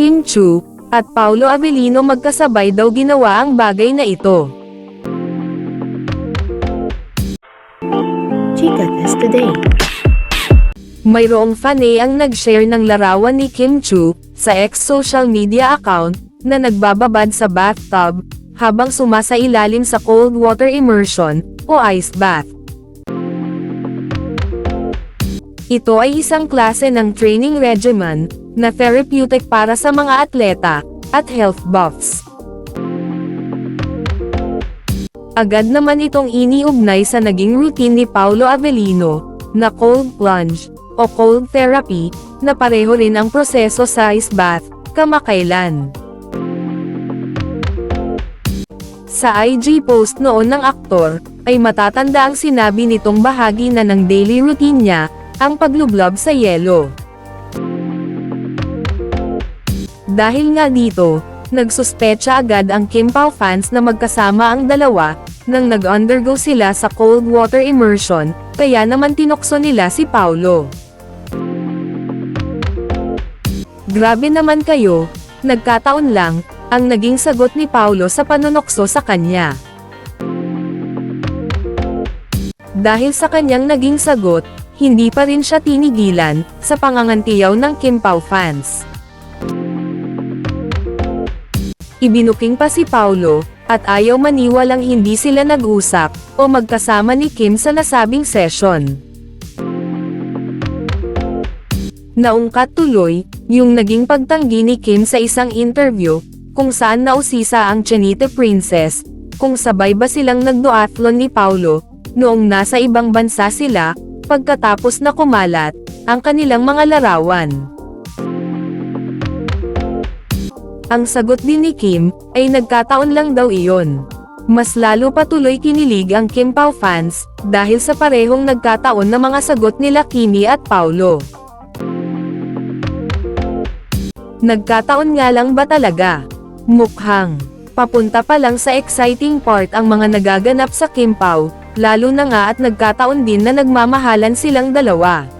Kim Chu, at Paulo Avellino magkasabay daw ginawa ang bagay na ito. Chica Test Today. Mayroong fanay ang nag-share ng larawan ni Kim Chu, sa ex-social media account, na nagbababad sa bathtub, habang sumasailalim sa cold water immersion, o ice bath. Ito ay isang klase ng training regimen, na therapeutic para sa mga atleta, at health buffs. Agad naman itong iniugnay sa naging routine ni Paulo Avellino, na cold plunge, o cold therapy, na pareho rin ang proseso sa ice bath, kamakailan. Sa IG post noon ng aktor, ay matatanda ang sinabi nitong bahagi na ng daily routine niya, ang paglublob sa yelo. Dahil nga dito, nagsuspecha agad ang Kim Pao fans na magkasama ang dalawa, nang nag-undergo sila sa cold water immersion, kaya naman tinokso nila si Paulo. Grabe naman kayo, nagkataon lang, ang naging sagot ni Paulo sa panunokso sa kanya. Dahil sa kanyang naging sagot, hindi pa rin siya tinigilan, sa pangangantiyaw ng Kim Pao fans. Ibinuking pa si Paulo, at ayaw maniwalang hindi sila nag-usap, o magkasama ni Kim sa nasabing session. Naungkat tuloy, yung naging pagtanggi ni Kim sa isang interview, kung saan nausisa ang Chinite Princess, kung sabay ba silang nagduathlon ni Paulo, noong nasa ibang bansa sila, pagkatapos na kumalat, ang kanilang mga larawan. Ang sagot din ni Kim, ay nagkataon lang daw iyon. Mas lalo pa tuloy kinilig ang Kim Pao fans, dahil sa parehong nagkataon na mga sagot nila Kimi at Paulo. Nagkataon nga lang ba talaga? Mukhang. Papunta pa lang sa exciting part ang mga nagaganap sa Kim Pao, lalo na nga at nagkataon din na nagmamahalan silang dalawa.